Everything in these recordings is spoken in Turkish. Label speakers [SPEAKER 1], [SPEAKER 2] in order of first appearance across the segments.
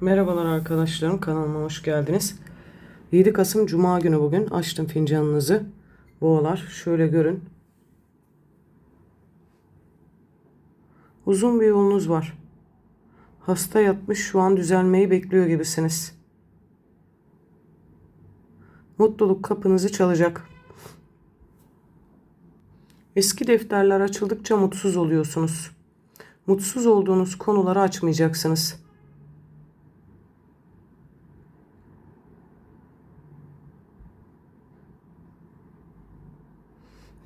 [SPEAKER 1] Merhabalar arkadaşlarım kanalıma hoş geldiniz. 7 Kasım Cuma günü bugün açtım fincanınızı. Boğalar şöyle görün. Uzun bir yolunuz var. Hasta yatmış şu an düzelmeyi bekliyor gibisiniz. Mutluluk kapınızı çalacak. Eski defterler açıldıkça mutsuz oluyorsunuz. Mutsuz olduğunuz konuları açmayacaksınız.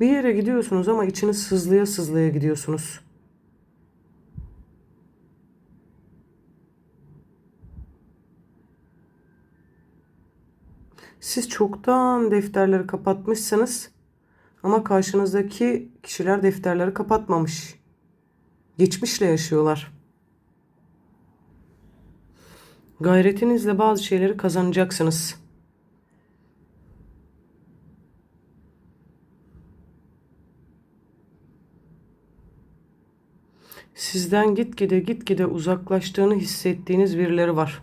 [SPEAKER 1] Bir yere gidiyorsunuz ama içiniz sızlaya sızlaya gidiyorsunuz. Siz çoktan defterleri kapatmışsınız ama karşınızdaki kişiler defterleri kapatmamış. Geçmişle yaşıyorlar. Gayretinizle bazı şeyleri kazanacaksınız. Sizden gitgide gitgide uzaklaştığını hissettiğiniz birileri var.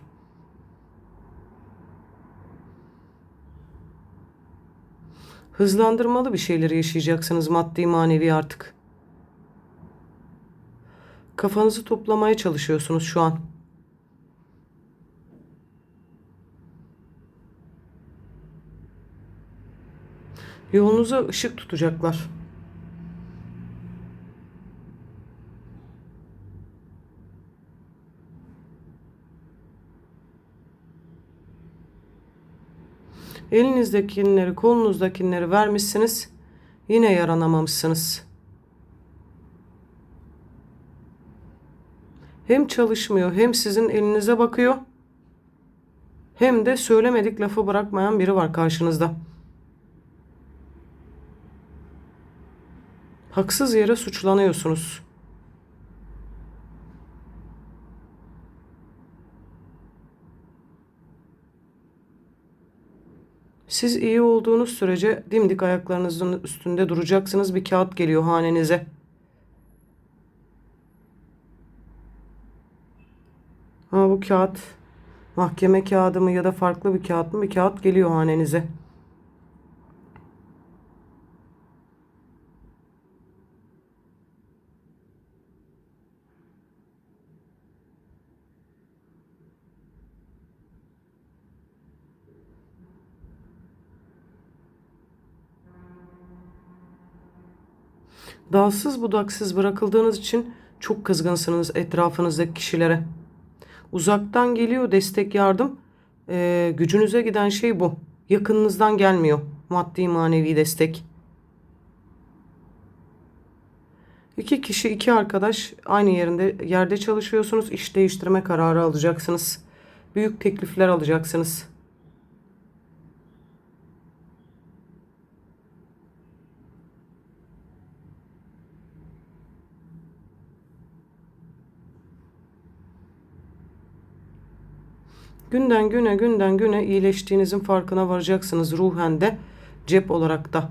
[SPEAKER 1] Hızlandırmalı bir şeyleri yaşayacaksınız maddi manevi artık. Kafanızı toplamaya çalışıyorsunuz şu an. Yolunuza ışık tutacaklar. Elinizdekileri, kolunuzdakileri vermişsiniz. Yine yaranamamışsınız. Hem çalışmıyor, hem sizin elinize bakıyor. Hem de söylemedik lafı bırakmayan biri var karşınızda. Haksız yere suçlanıyorsunuz. Siz iyi olduğunuz sürece dimdik ayaklarınızın üstünde duracaksınız. Bir kağıt geliyor hanenize. Ha bu kağıt mahkeme kağıdı mı ya da farklı bir kağıt mı? Bir kağıt geliyor hanenize. Dalsız budaksız bırakıldığınız için çok kızgınsınız etrafınızdaki kişilere. Uzaktan geliyor destek yardım. Ee, gücünüze giden şey bu. Yakınınızdan gelmiyor. Maddi manevi destek. İki kişi, iki arkadaş aynı yerinde yerde çalışıyorsunuz. İş değiştirme kararı alacaksınız. Büyük teklifler alacaksınız. Günden güne günden güne iyileştiğinizin farkına varacaksınız ruhen de cep olarak da.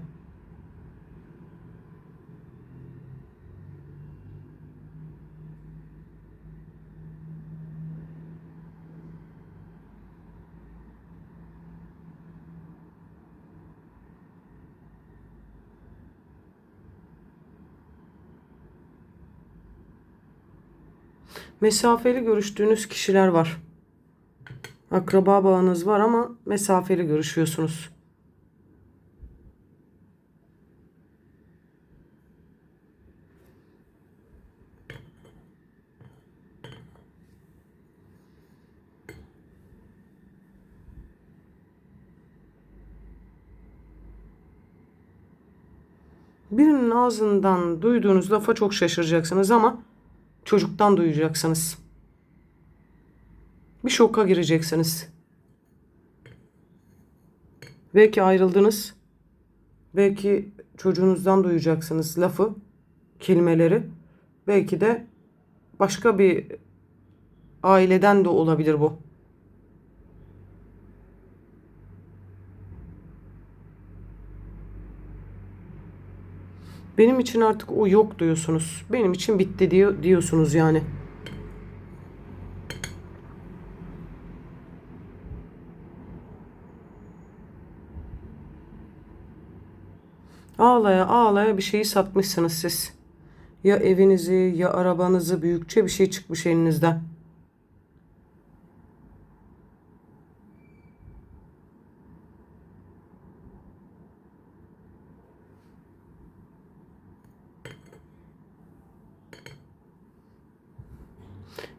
[SPEAKER 1] Mesafeli görüştüğünüz kişiler var. Akraba bağınız var ama mesafeli görüşüyorsunuz. Birinin ağzından duyduğunuz lafa çok şaşıracaksınız ama çocuktan duyacaksınız. Bir şoka gireceksiniz. Belki ayrıldınız. Belki çocuğunuzdan duyacaksınız lafı, kelimeleri. Belki de başka bir aileden de olabilir bu. Benim için artık o yok diyorsunuz. Benim için bitti diyor diyorsunuz yani. Ağlaya ağlaya bir şeyi satmışsınız siz. Ya evinizi ya arabanızı büyükçe bir şey çıkmış elinizden.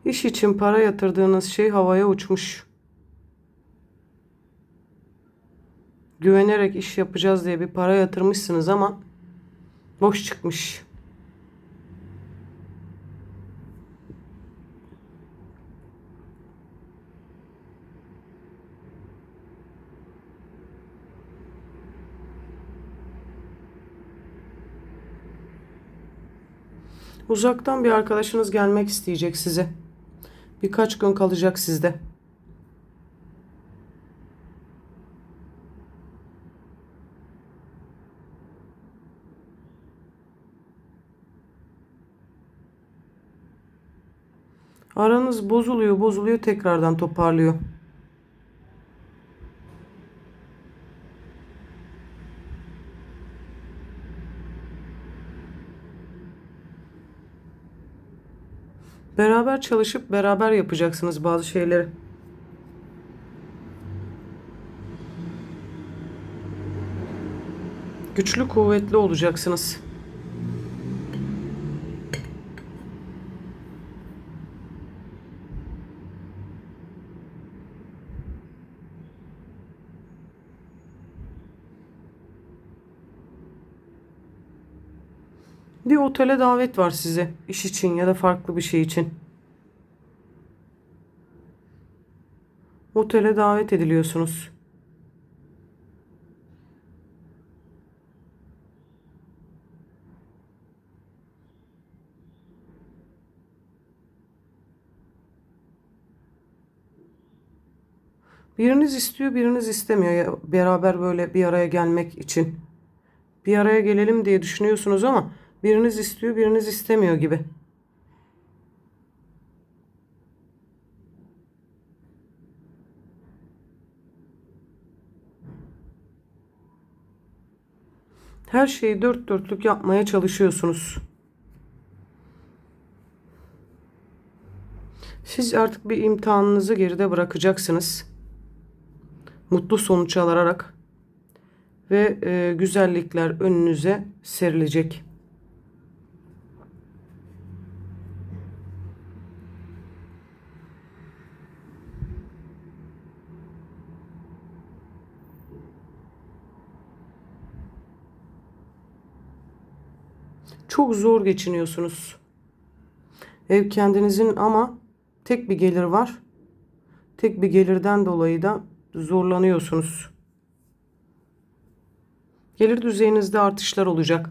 [SPEAKER 1] İş için para yatırdığınız şey havaya uçmuş. Güvenerek iş yapacağız diye bir para yatırmışsınız ama boş çıkmış. Uzaktan bir arkadaşınız gelmek isteyecek size. Birkaç gün kalacak sizde. Aranız bozuluyor, bozuluyor, tekrardan toparlıyor. Beraber çalışıp beraber yapacaksınız bazı şeyleri. Güçlü, kuvvetli olacaksınız. Bir otele davet var size. iş için ya da farklı bir şey için. Otele davet ediliyorsunuz. Biriniz istiyor, biriniz istemiyor. Ya, Beraber böyle bir araya gelmek için. Bir araya gelelim diye düşünüyorsunuz ama biriniz istiyor, biriniz istemiyor gibi. Her şeyi dört dörtlük yapmaya çalışıyorsunuz. Siz artık bir imtihanınızı geride bırakacaksınız. Mutlu sonuç alarak ve e, güzellikler önünüze serilecek. Çok zor geçiniyorsunuz. Ev kendinizin ama tek bir gelir var. Tek bir gelirden dolayı da zorlanıyorsunuz. Gelir düzeyinizde artışlar olacak.